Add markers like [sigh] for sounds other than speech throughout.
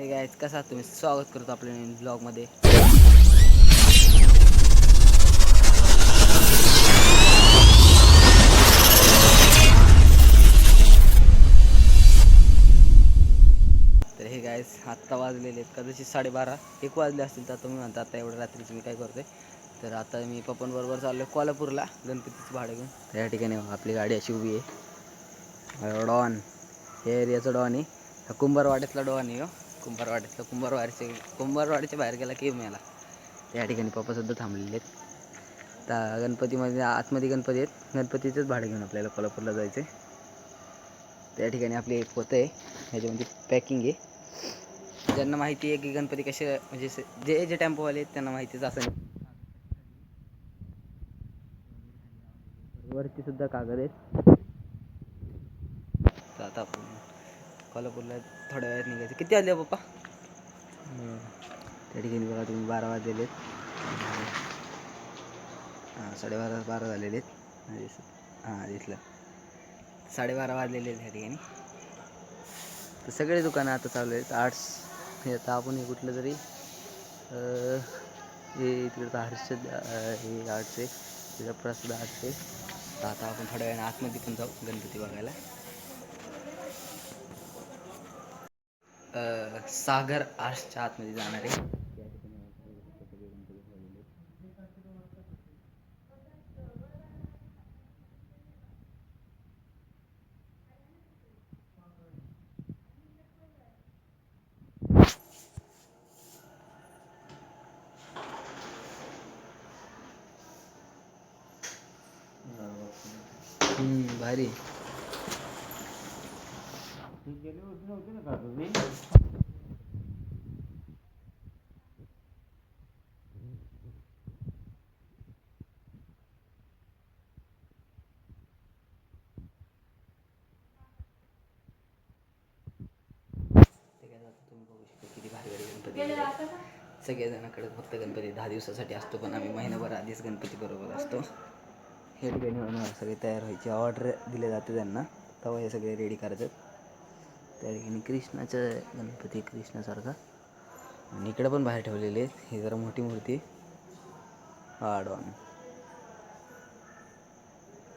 हे काय कसा तुम्ही? स्वागत करतो आपल्या ब्लॉगमध्ये तर हे गायस आत्ता वाजलेले आहेत. कदाचित साडेबारा. एक वाजले असतील तर तुम्ही म्हणता आता एवढं रात्रीचं मी काय करतोय? तर आता मी पप्पांबरोबर चाललो आहे कोल्हापूरला गणपतीचं भाडं घेऊन. तर या ठिकाणी आपली गाडी अशी उभी आहे. डॉन. हे एरियाचं डॉन आहे. हा कुंभारवाड्यातला डॉन आहे हो. कुंभारवाड्यातला कुंभारवाडीचे कुंभारवाडीच्या बाहेर गेला की मेला. त्या ठिकाणी पप्पासुद्धा थांबलेले आहेत. तर गणपतीमध्ये आतमध्ये गणपती आहेत. गणपतीचंच भाडं घेऊन आपल्याला कोल्हापूरला जायचं आहे त्या ठिकाणी आपली एक पोतं आहे. ह्याच्यामध्ये पॅकिंग आहे. ज्यांना माहिती आहे की गणपती कसे म्हणजे जे जे टेम्पोवाले आहेत त्यांना माहितीच असं नाही. कागद आहेत तर आता आपण कोल्हापूरला थोड्या वेळात निघायचं. किती वाजले पप्पा? त्या ठिकाणी बघा तुम्ही बारा वाजलेले आहेत. हां साडेबारा बारा झालेले आहेत. हा, दिस- हां दिसलं. साडेबारा वाजलेले आहेत ह्या ठिकाणी. तर सगळे दुकानं आता चालू आहेत. आर्ट्स हे आता आपण हे कुठलं तरी हे तिकडं अं, हे आर्ट्स आहे. तिथं प्रसाद आर्ट्स आहे. तर आता आपण थोड्या वेळाने आतमध्ये पण जाऊ गणपती बघायला. सागर आर्ट्सच्या आतमध्ये जाणार आहे त्या ठिकाणी आपण सगळे गणपती ठेवलेले आहेत. हम्म, भारी ते काय जातं तुम्ही बघू शकता किती भारी भारी गणपती. फक्त गणपती दहा दिवसासाठी असतो पण आम्ही महिनाभर आधीच गणपती बरोबर असतो. हे ठिकाणी होणार सगळे तयार व्हायची. ऑर्डर दिले जाते त्यांना तेव्हा हे सगळे रेडी करतात. त्या ठिकाणी कृष्णाचं गणपती कृष्णासारखा. आणि इकडे पण बाहेर ठेवलेले आहेत. ही जरा मोठी मूर्ती. हा डॉन.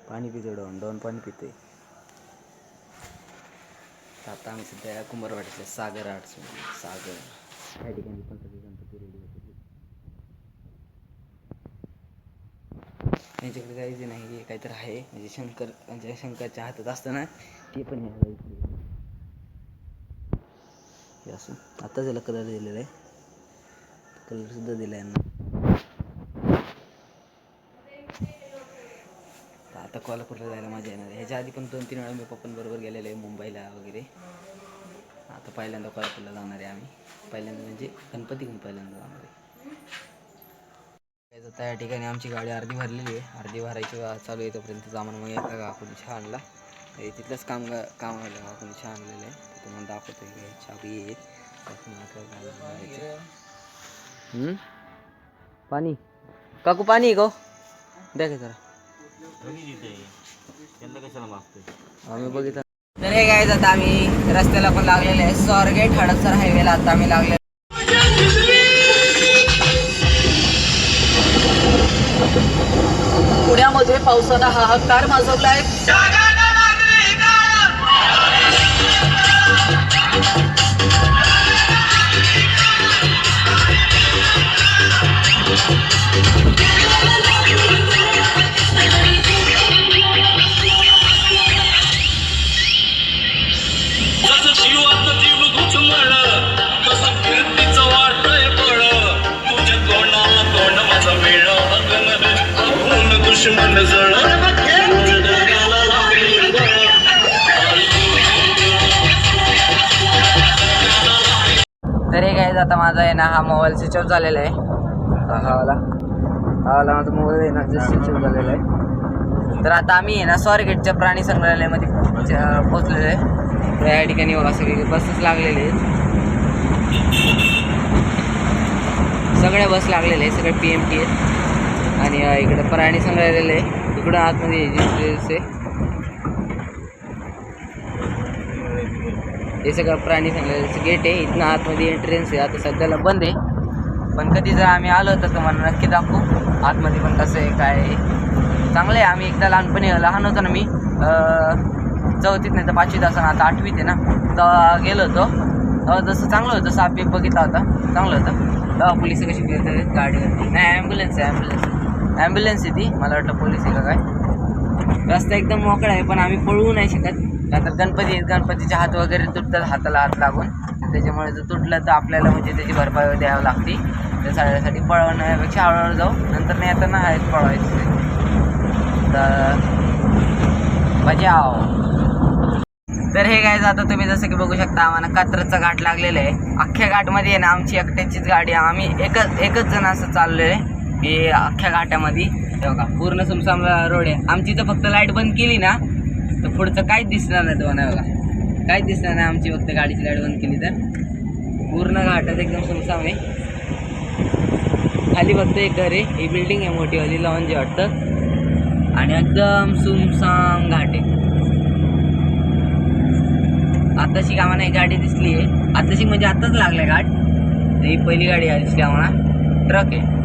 पाणी पितो डॉन. डॉन पाणी पिते आता आम्ही सध्या कुंभारवाडीच्या सागर आर्ट्स सागर. या ठिकाणी पण सगळे गणपती रेडी होते. त्यांच्याकडे काहीच नाही हे काहीतरी आहे. म्हणजे शंकर म्हणजे शंकरच्या हातात असताना ते पण यायला इकडे असं आत्ताच याला कलर दिलेला आहे कलर सुद्धा दिला आहे यांना. आता कोल्हापूरला जायला मजा येणार आहे. ह्याच्या आधी पण दोन तीन वेळा मी पप्पांबरोबर गेलेलो आहे मुंबईला वगैरे. आता पहिल्यांदा कोल्हापूरला जाणार आहे आम्ही. पहिल्यांदा म्हणजे गणपती घेऊन पहिल्यांदा जाणार आहे. काय त्या ठिकाणी आमची गाडी अर्धी भरलेली आहे. अर्धी भरायची चालू आहे तोपर्यंत आम्हाला मग एका गावाकडून चहा आणला तिथलंच काम काम आलं गावाकडून चहा आणलेलं आहे. तुम्हाला दाखवतो की चहा बनायचं. हम्म? पाणी. काकू पाणी आहे का हो? द्या की जरा. आम्ही बघितलं हे काय आता आम्ही रस्त्याला पण लागलेले आहे. स्वारगेट हडपसर हायवेला आता आम्ही लागले पुण्यामध्ये पावसानं हाहाकार माजवलाय. दुश्मन जळ तर काय आता माझा आहे ना हा मोबाईल स्विच ऑफ झालेला आहे. हा वाला. माझा मोबाईल आहे ना स्विच ऑफ झालेला आहे. तर आता आम्ही आहे ना स्वारगेटच्या प्राणी संग्रहालयामध्ये पोचलेलो पोहोचलेलो आहे. या ठिकाणी बघा सगळी बसेस लागलेले आहेत. सगळ्या बस लागलेल्या आहे सगळे पी एम टी आहेत. आणि इकडं प्राणी संग्रहालय आहे. इकडं आतमध्ये आहे. हे सगळं प्राणी संग्रहालयाचं गेट आहे. इथनं आतमध्ये एंट्रन्स आहे. आता सध्याला बंद आहे. पण कधी जर आम्ही आलो तर तुम्हाला नक्की दाखवू. आतमध्ये पण कसं आहे काय आहे. चांगलं आहे. आम्ही एकदा लहानपणी लहान होतो ना मी चौथीत नाही तर पाचवीत असं आता आठवीत आहे ना तेव्हा गेलो होतो. तेव्हा जसं चांगलं होतं साप बीप बघितला होता. चांगलं होतं. तेव्हा पोलीस कशी फिरतात गाडी नाही ॲम्ब्युलन्स आहे ॲम्ब्युलन्स ॲम्ब्युलन्स आहे ती. मला वाटतं पोलीस आहे का काय. रस्ता एकदम मोकळा आहे पण आम्ही पळवू नाही शकत. का तर गणपती आहेत गणपतीचे हात वगैरे तुटतात हाताला हात लागून. त्याच्यामुळे जर तुटलं तर आपल्याला म्हणजे त्याची भरपाई द्यावी लागते. त्यासाठी पळवण्यापेक्षा हळूहळू जाऊ. नंतर नाही येताना आहेत पळवायचे. तर बजाव तर हे काय आता तुम्ही जसं की बघू शकता आम्हाला कात्रचा घाट लागलेला आहे. अख्ख्या घाटमध्ये आहे ना आमची एकट्याचीच गाडी आहे. आम्ही एकच एकच जण असं चाललो आहे हे अख्ख्या घाटामध्ये. बघा पूर्ण सुमसाम रोड आहे. आमची तर फक्त लाइट बंद केली ना तर पुढचं काहीच दिसणार नाही तुम्हाला बघा. काहीच दिसणार नाही आमची फक्त गाडीची लाइट बंद केली तर. पूर्ण घाटात एकदम सुमसाम आहे. खाली फक्त एक घर आहे. ही बिल्डिंग आहे मोठीवाली लॉन्ज जे वाटतं. आणि एकदम सुमसाम घाट आहे. आताशी आम्हाला एक गाडी दिसली आहे. आताशी म्हणजे आताच आहे घाट. ही पहिली गाडी आहे दिसली आम्हाला. ट्रक आहे.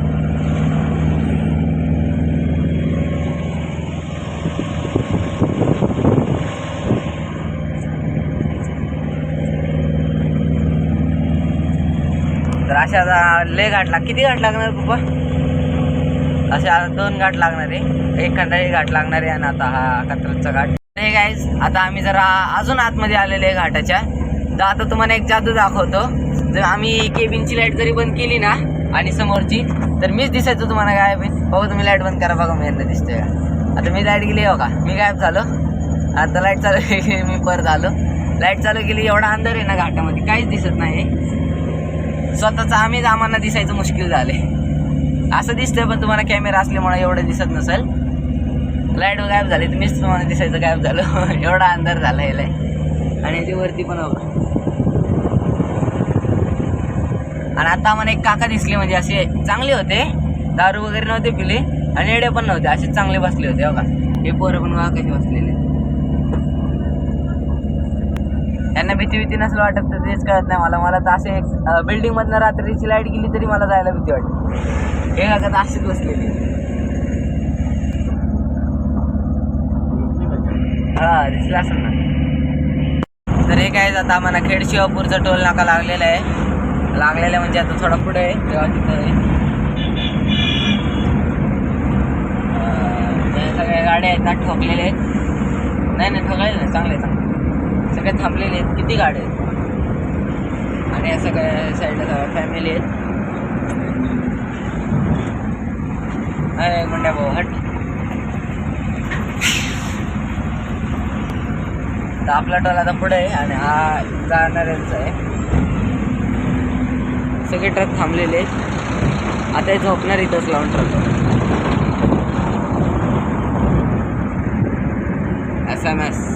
अशा आता लय घाट लाग किती घाट लागणार पप्पा? असे आता दोन घाट लागणार आहे. एक खंडाळी घाट लागणार आहे आणि आता हा कत्रचा घाट हे गाईज आता आम्ही जरा अजून आतमध्ये आलेले आहे घाटाच्या. तर आता तुम्हाला एक जादू दाखवतो. जर आम्ही केबिनची लाइट जरी बंद केली ना आणि समोरची तर मीच दिसायचो तुम्हाला गायब आहे. बघा तुम्ही लाइट बंद करा बघा मी यांना दिसतोय का? आता मी लाइट गेली हो का? मी गायब झालो. आता लाइट चालू केली [laughs] मी परत आलो. लाइट चालू केली एवढा अंधार आहे ना घाटामध्ये. काहीच दिसत नाही. स्वतःच आम्हीच आम्हाला दिसायचं मुश्किल झाले असं दिसतंय पण तुम्हाला कॅमेरा असल्यामुळे एवढं दिसत नसेल. लाइट गायब झाली तर मीच तुम्हाला दिसायचं गायब झालं. [laughs] एवढा अंधार झाला याला. आणि ते वरती पण बघा. आणि आता आम्हाला एक काका दिसले म्हणजे असे चांगले होते. दारू वगैरे नव्हते पिले आणि एडे पण नव्हते असेच चांगले बसले होते बघा. हे पोरं पण बघा कसे बसलेले. त्यांना भीती भीती नसलं वाटत तर तेच कळत नाही मला. मला तर असे बिल्डिंग मधनं रात्रीची लाइट गेली तरी मला जायला भीती वाटते. हे काका अशीच बसलेली. हा दिसलं असेल ना. तर हे काय आता आम्हाला खेड शिवापूरचा टोल नाका लागलेला आहे. लागलेला आहे म्हणजे आता थोडा पुढे आहे. तेव्हा तिथं आहे. सगळ्या गाड्या आहेत ना ठोकलेल्या आहेत. नाही नाही ठोकलेले नाही चांगले चांगले सगळे थांबलेले आहेत. किती गाड्या आहेत? आणि या सगळ्या साईडला सगळ्या फॅमिली आहेत. अरे मुंड्या भाऊ हट. तर आपला टोल आता पुढे आहे आणि हा जाणाऱ्यांचा आहे. सगळे ट्रक थांबलेले आहेत. आता हे झोपणार इथंच लावून truck S M S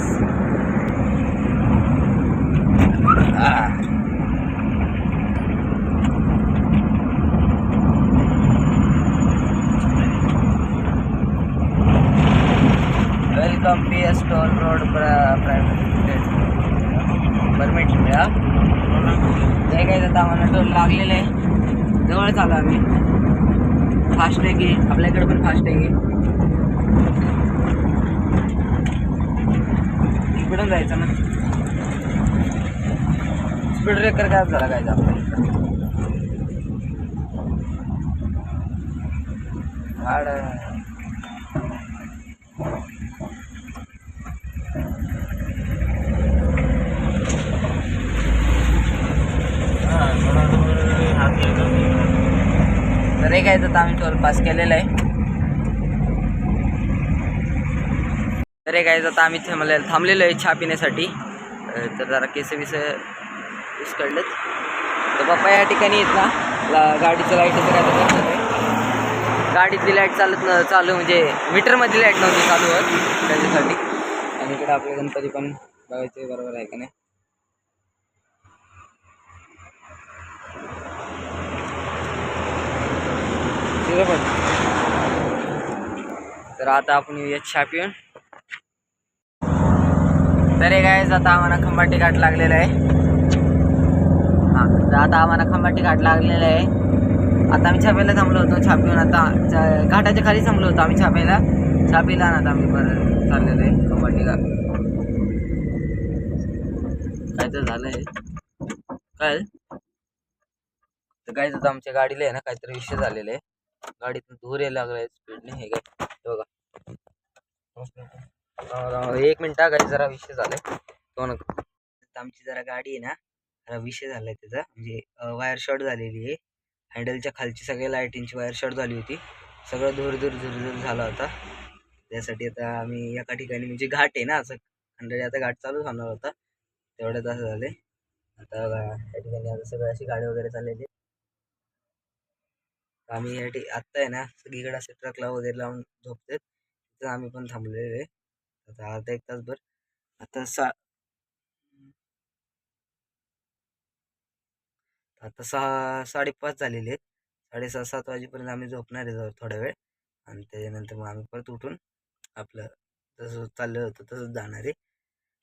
welcome P S toll road private permit मिळा ते काय जातं आम्हाला टोल लागलेलं आहे. जवळच आलो आम्ही. फास्ट आहे की आपल्याकडे पण फास्ट आहे की. इकडून जायचं ना. स्पीड ब्रेकर काय झाला काय झाड तर एक आहे तर आम्ही टोल पास केलेला आहे. तर आहे आता आम्ही थांबले थांबलेलो आहे चहा पिण्यासाठी अं, तर जरा केस विस विस्कडलेत तर पप्पा या ठिकाणी येत ना गाडीचं लाईटचं काय तर करणार आहे. गाडीतली लाइट चालत न चालू म्हणजे मीटरमधली लाइट नव्हती चालू होत त्याच्यासाठी. आणि इकडे आपले गणपती पण बघायचे बरोबर आहे का नाही? तर आता आपण येऊया चहा पिऊन. तर हे आता आम्हाला खंबाटी घाट लागलेला आहे. तर आता आम्हाला खंबाटी घाट लागलेला आहे. आता आम्ही छापेला थांबलो होतो छापीहून आता घाटाच्या खाली थांबलो होतो आम्ही छापेला. छापीला ना आता आम्ही परत चाललेलो आहे खंबाटी घाट. काय तर झालंय. काय? तर काय तर आमच्या गाडीला आहे ना काहीतरी विषय झालेला आहे. गाडीतून धूर यायला लागलाय स्पीडने हे काय? बघा. एक मिनिट काही जरा विषय झालाय. तो नका आमची जरा गाडी आहे ना विषय झाला त्याचा. म्हणजे वायर शॉर्ट झालेली आहे. हँडलच्या खालची सगळ्या लाईटिंगची वायर शॉर्ट झाली होती. सगळं धूर दूर धूर दूर झाला होता. त्यासाठी आता आम्ही एका ठिकाणी म्हणजे घाट आहे ना असं खंडळी आता घाट चालू होणार होता. तेवढ्या तास झाले आता या ठिकाणी आता सगळं अशी गाडी वगैरे चाललेली आहे. आम्ही या ठिक आत्ता आहे ना सगळीकडे असे ट्रकला वगैरे लावून झोपतात तिथं आम्ही पण थांबलेलो आहे. आता अर्धा एक तासभर. आता सा आता सहा साडेपाच झालेले आहेत. साडेसहा सात वाजेपर्यंत आम्ही झोपणार आहे थोडा वेळ. आणि त्याच्यानंतर मग आम्ही परत उठून आपलं तसं चाललं होतं तसंच जाणार आहे.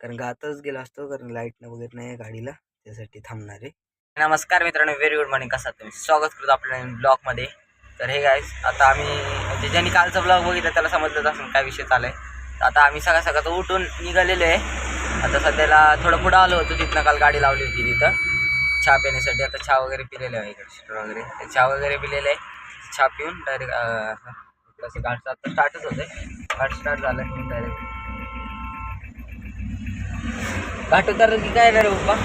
कारण का आताच गेलो असतो कारण लाइट वगैरे नाही आहे गाडीला. त्यासाठी थांबणार आहे. नमस्कार मित्रांनो व्हेरी गुड मॉर्निंग कसा तुम्ही? स्वागत करतो आपल्या ब्लॉगमध्ये तर हे गाईस आता आम्ही म्हणजे ज्यांनी कालचा ब्लॉग बघितला त्याला समजलंच असेल काय विषय चालू आहे तर आता आम्ही सगळं सकाळचं उठून निघालेलो आहे. आता सध्याला थोडं पुढं आलो होतो तिथनं काल गाडी लावली होती तिथं. चहा पिण्यासाठी. आता चहा वगैरे पिलेला आहे इकडे वगैरे. चहा वगैरे पिलेलं आहे. चहा पिऊन डायरेक्ट असं घाट आता स्टार्टच होतं घाट स्टार्ट झालं डायरेक्ट घाट उतरलं की काय येणार आहे पप्पा?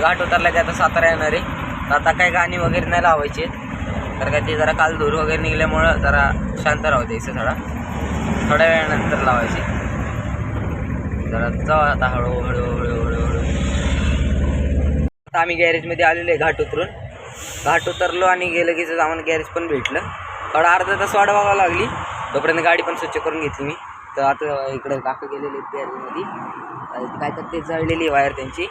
घाट उतरला की आता सातारा येणार आहे. तर आता काय गाणी वगैरे नाही लावायचे तर काय ते जरा काल धूर वगैरे निघल्यामुळं जरा शांत राहू द्यायचं थोडा. थोड्या वेळानंतर लावायचे. जरा जाऊ आता हळू हळू आता आम्ही गॅरेजमध्ये आलेलो आहे घाट उतरून. घाट उतरलो आणि गेलं की आम्हाला गॅरेज पण भेटलं. थोडा अर्धा तास वाट बघावं लागली. तोपर्यंत गाडी पण स्वच्छ करून घेतली मी. तर आता इकडे काका गेलेले आहेत गॅरेजमध्ये. काय तर ते जळलेली वायर त्यांची.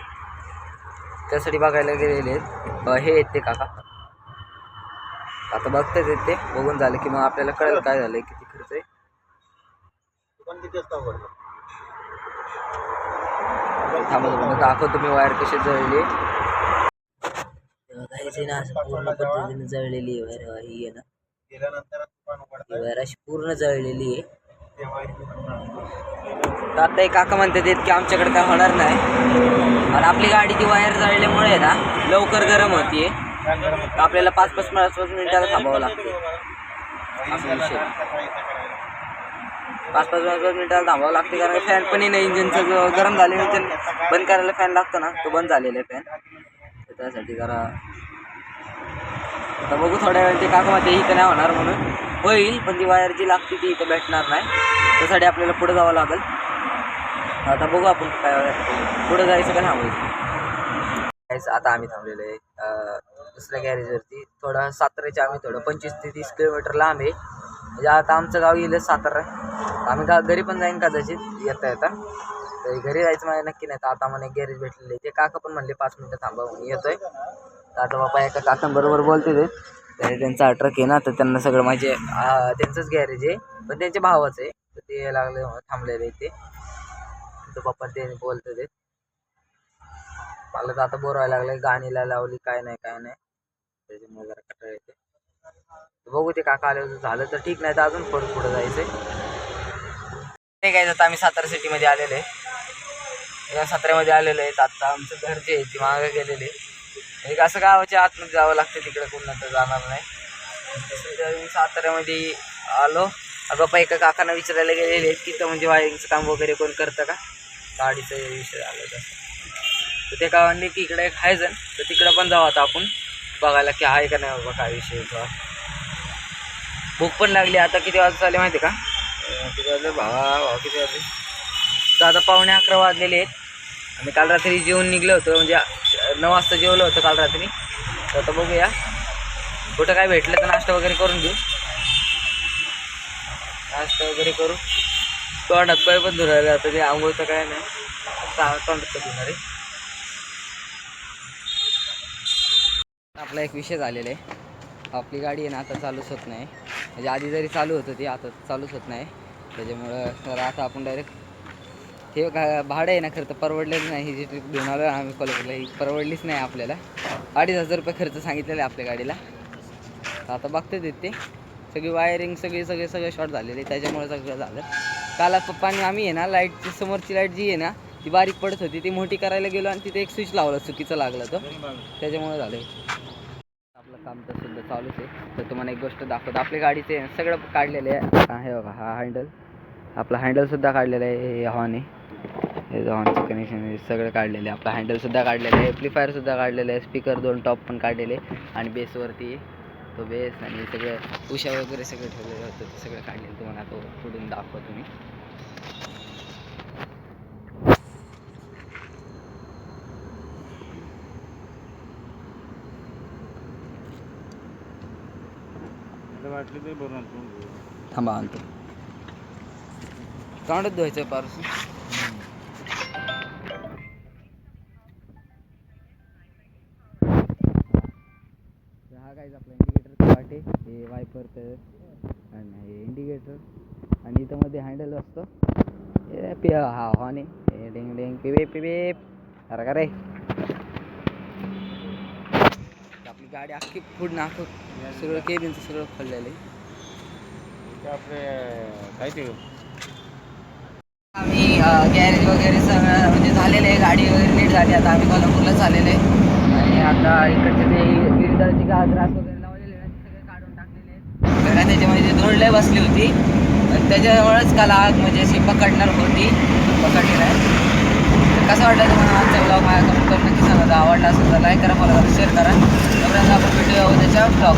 त्यासाठी बघायला गेलेले आहेत. हे आहेत ते काका. आता बघतात आहेत ते. बघून झालं की मग आपल्याला कळेल काय झालं किती खर्च आहे. थांबा दाखवतो मी वायर कशी जळली? ना असं पूर्ण पद्धतीने जळलेली आहे वायर ही आहे ना. ही वायर अशी पूर्ण जळलेली आहे. तर आता एक काका म्हणतात की आमच्याकडे काय होणार नाही. आणि आपली गाडी ती वायर जळल्यामुळे आहे ना लवकर गरम होतीये. तर आपल्याला पाच पाच पाच पाच मिनिटाला थांबावं लागतं असा विषय पाच पाच पाच पाच मिनिटाला थांबावं लागते कारण फॅन पण नाही इंजिनचं गरम झाल्यानंतर बंद करायला फॅन लागतो ना तो बंद झालेला आहे फॅन त्यासाठी जरा आता बघू थोड्या वेळ ते काका मध्ये इथं नाही होणार म्हणून. होईल पण ती वायर जी लागते ती इथं भेटणार नाही. त्यासाठी आपल्याला पुढे जावं लागेल. आता बघू आपण काय पुढे जायचं का थांबायचं आता आम्ही थांबलेलो आहे दुसऱ्या गॅरेजवरती थोडं साताऱ्याच्या आम्ही थोडं पंचवीस ते तीस किलोमीटर लांब आहे. म्हणजे आता आमचं गाव येईल सातारा. आम्ही गा घरी पण जाईन कदाचित येता येता तर घरी जायचं मला नक्की नाही. तर आता मला एक गॅरेज भेटलेलं. आहे ते काका पण म्हणले पाच मिनटं थांबा म्हणून येतोय. तर आता बाबा एका काकांबरोबर बोलते ते. तर त्यांचा ट्रक आहे ना तर त्यांना सगळं माझे त्यांचंच गॅरेज आहे पण त्यांच्या भावाचं आहे. तर ते लागले थांबलेले ते तर पप्पा ते बोलते ते. मला तर आता बोर लागले लागलं गाणीला लावली काय नाही काय नाही. त्याच्यामुळे जरा कटाळ येते बघू ते काका आले होते झालं तर ठीक नाही तर अजून पुढे पुढे जायचंय. ते काय आता आम्ही सातारा सिटीमध्ये आलेलो आहे. या साताऱ्यामध्ये आलेलो आहे. आत्ता आमचं आमचं घरचे आहे ती मागं गेलेले एक असं गावाच्या आतमध्ये जावं लागतं तिकडे कोण तर जाणार नाही. दुसरीकडे मी साताऱ्यामध्ये आलो. बाबा एका काकांना विचारायला गेलेले आहेत की तर म्हणजे वायरिंगचं काम वगैरे कोण करतं का? गाडीचा विषय आला तसं तर ते का म्हणले की इकडे एक आहे जण. तर तिकडं पण जाऊ आता आपण. बघायला की आहे का नाही बाबा काय विषय आहे भूक पण लागली. आता किती वाजता आले माहिती आहे का? किती वाजले? भावा भावा किती वाजले? तर आता पावणे अकरा वाजलेले आहेत. आम्ही काल रात्री जेवून निघलो होतो म्हणजे नऊ वाजता जेवलो होतं काल रात्री. तर आता बघूया. कुठं काय भेटलं तर नाश्ता वगैरे करून घेऊ. नाश्ता वगैरे करू. तोंडात पाय पण धुरायला आता ते आंघोळ तर काय नाही. तोंडात धुणार आहे. आपला एक विषय झालेला आहे. आपली गाडी आहे ना आता चालूच होत नाही. म्हणजे आधी जरी चालू होतं ती आता चालूच होत नाही. त्याच्यामुळं तर आता आपण डायरेक्ट हे भाडं आहे ना खरं तर परवडलेलं नाही ही जी ट्रिप घेऊन आलो आम्ही कोल्हापूरला ही परवडलीच नाही आपल्याला. अडीच हजार रुपये खर्च सांगितलेला आहे आपल्या गाडीला. तर आता बघते ते सगळी वायरिंग सगळी सगळे सगळे शॉर्ट झालेले त्याच्यामुळे सगळं झालं. काल पप्पाने आम्ही आहे ना लाईटची समोरची लाइट जी आहे ना ती बारीक पडत होती. ती मोठी करायला गेलो आणि तिथे एक स्विच लावला चुकीचं लागलं तर त्याच्यामुळे झालं. आपलं काम तर सुद्धा चालूच आहे. तर तुम्हाला एक गोष्ट दाखवतो. आपल्या गाडीचे सगळं काढलेलं आहे. हे बघा हा हँडल आपला हँडलसुद्धा काढलेला आहे हे हॉर्न आहे. हे हॉर्नचं कनेक्शन सगळं काढलेलं आहे. आपला हँडलसुद्धा काढलेलं आहे एम्प्लिफायरसुद्धा काढलेलं आहे स्पीकर दोन टॉप पण काढलेले आणि बेसवरती तो बेस आणि सगळं उशा वगैरे सगळं ठेवलेलं होतं ते सगळं काढलेलं. तुम्हाला तो पुढून दाखवतो मी. थांबा आणतो. तोंडच धुवायचं पारसून तर हा काय आपला इंडिकेटरचा पार्ट आहे. हे वायपरचं आणि हे इंडिकेटर आणि इथं मध्ये हँडल असतो. हे पि हा आहे. हे डिंग डिंग पिबे पिबे अरे का रे आपली गाडी अख्खी पूर्ण अख्खं सगळं केबिनचं सगळं खोललेलं आहे. आम्ही गॅरेज वगैरे सगळं म्हणजे झालेलं आहे गाडी वगैरे नीट झाली आता आम्ही कोल्हापूरला चाललेलो आहे. आणि आता इकडचे ते गिरदाची ग्रास वगैरे लावलेले सगळे काढून टाकलेले घरात त्याच्यामध्ये ते धूळ बसली होती. त्याच्यामुळेच काल आग म्हणजे अशी पकडणार होती. पकडली नाही कसं वाटलं तुम्हाला आजचा ब्लॉग माझ्या कमेंट करून नक्की सांगा. आवडला असेल तर लाईक करा मला शेअर करा. तोपर्यंत आपण व्हिडिओ त्याच्या ब्लॉग